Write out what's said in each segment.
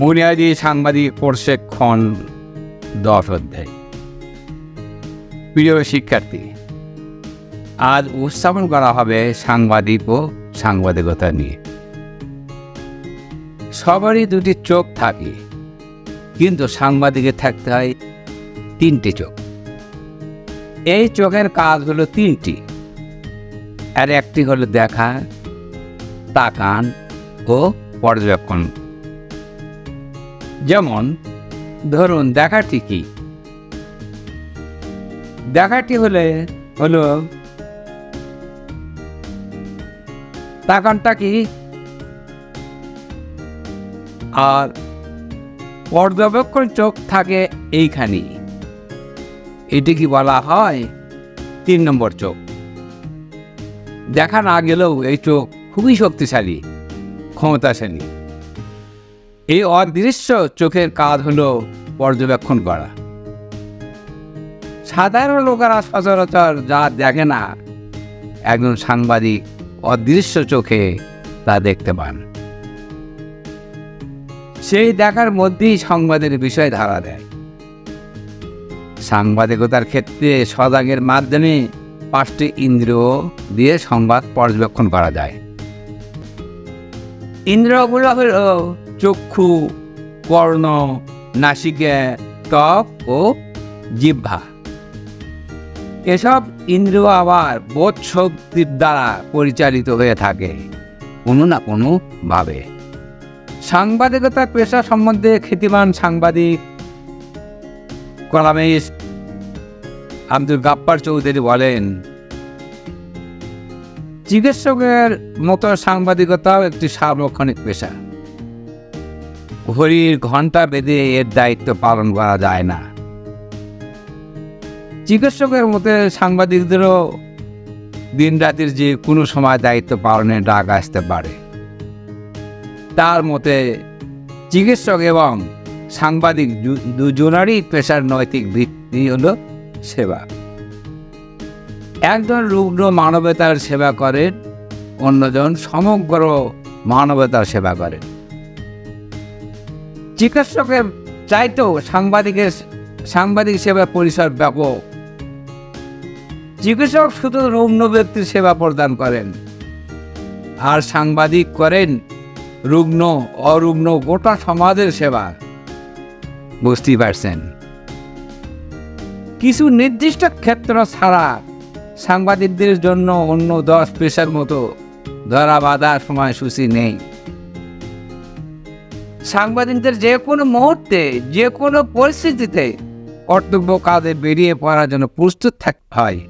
বুনিয়াদি সাংবাদিক প্রশিক্ষণ দশ অধ্যায় প্রিয় শিক্ষার্থী, আজ উপস্থাপন করা হবে সাংবাদিক ও সাংবাদিকতা নিয়ে। সবারই দুটি চোখ থাকে, কিন্তু সাংবাদিকের থাকতে হয় তিনটি চোখ। এই চোখের কাজ হলো তিনটি। আর একটি হলো দেখা, তাকান ও পর্যবেক্ষণ যেমন, ধরুন, দেখাটি কি? দেখাটি হলে, হলো, তাকানটা কি? আর পর্যবেক্ষণ চোখ থাকে এইখানেই এটি কি বলা হয়? তিন নম্বর চোখ। দেখা না গেলেও এই চোখ খুবই শক্তিশালী, ক্ষমতাশালী। এই অদৃশ্য চোখের কাজ হলো পর্যবেক্ষণ করা। সাধারণ লোকেরা সচরাচর যা দেখে না, একজন সাংবাদিক অদৃশ্য চোখে তা দেখতে পান। সেই দেখার মধ্যেই সংবাদের বিষয় ধারা দেয়। সাংবাদিকতার ক্ষেত্রে সজাগের মাধ্যমে পাঁচটি ইন্দ্রিয় দিয়ে সংবাদ পর্যবেক্ষণ করা যায়। ইন্দ্রিয়গুলো হল চক্ষু, কর্ণ, নাসিকা, ত্বক ও জিহ্বা। এসব ইন্দ্রিয় আবার বোধ শক্তির দ্বারা পরিচালিত হয়ে থাকে, কোনো না কোনো ভাবে সাংবাদিকতার পেশা সম্বন্ধে খ্যাতিমান সাংবাদিক কলামিস্ট আব্দুল গাপ্পার চৌধুরী বলেন, চিকিৎসকের মতো সাংবাদিকতাও একটি সার্বক্ষণিক পেশা। ঘড়ির ঘণ্টা বেঁধে এর দায়িত্ব পালন করা যায় না। চিকিৎসকের মতে সাংবাদিকদেরও দিন রাতের যে কোনো সময় দায়িত্ব পালনের ডাক আসতে পারে। তার মতে চিকিৎসক এবং সাংবাদিক দুজনেরই পেশার নৈতিক ভিত্তি হলো সেবা। একজন রুগ্ন মানবতার সেবা করেন, অন্যজন সমগ্র মানবতার সেবা করেন। চিকিৎসকের চাইতেও সাংবাদিকের সাংবাদিক সেবা পরিসর ব্যাপক। চিকিৎসক শুধু রুগ্ন ব্যক্তির সেবা প্রদান করেন। আর সাংবাদিক করেন রুগ্ন, অরুগ্ন, গোটা সমাজের সেবা। বুঝতেই পারছেন? কিছু নির্দিষ্ট ক্ষেত্র ছাড়া সাংবাদিকদের জন্য অন্য দশ পেশার মতো ধরা বাঁধার সময়সূচি নেই। সাংবাদিকদের যে কোনো মুহূর্তে, যে কোনো পরিস্থিতিতে কর্তব্য কাজে বেরিয়ে পড়ার জন্য প্রস্তুত থাকতে হয়।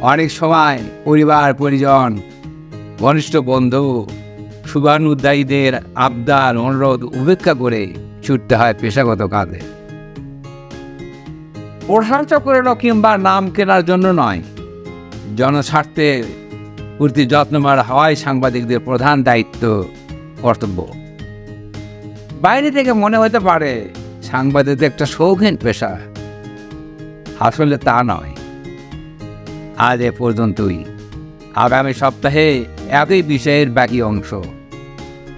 অনেক সময় পরিবার, পরিজন, ঘনিষ্ঠ বন্ধু শুভানুদ্দায়ীদের আবদার, অনুরোধ, উপেক্ষা করে ছুটতে হয় পেশাগত কাজে। প্রশংসা করে কিংবা নাম কেনার জন্য নয় জনস্বার্থের প্রতি যত্নবার হওয়াই সাংবাদিকদের প্রধান দায়িত্ব, কর্তব্য। বাইরে থেকে মনে হতে পারে সাংবাদিকদের একটা শৌখিন পেশা। আসলে তা নয়। আজ এ পর্যন্তই। আগামী সপ্তাহে একই বিষয়ের বাকি অংশ।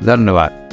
ধন্যবাদ।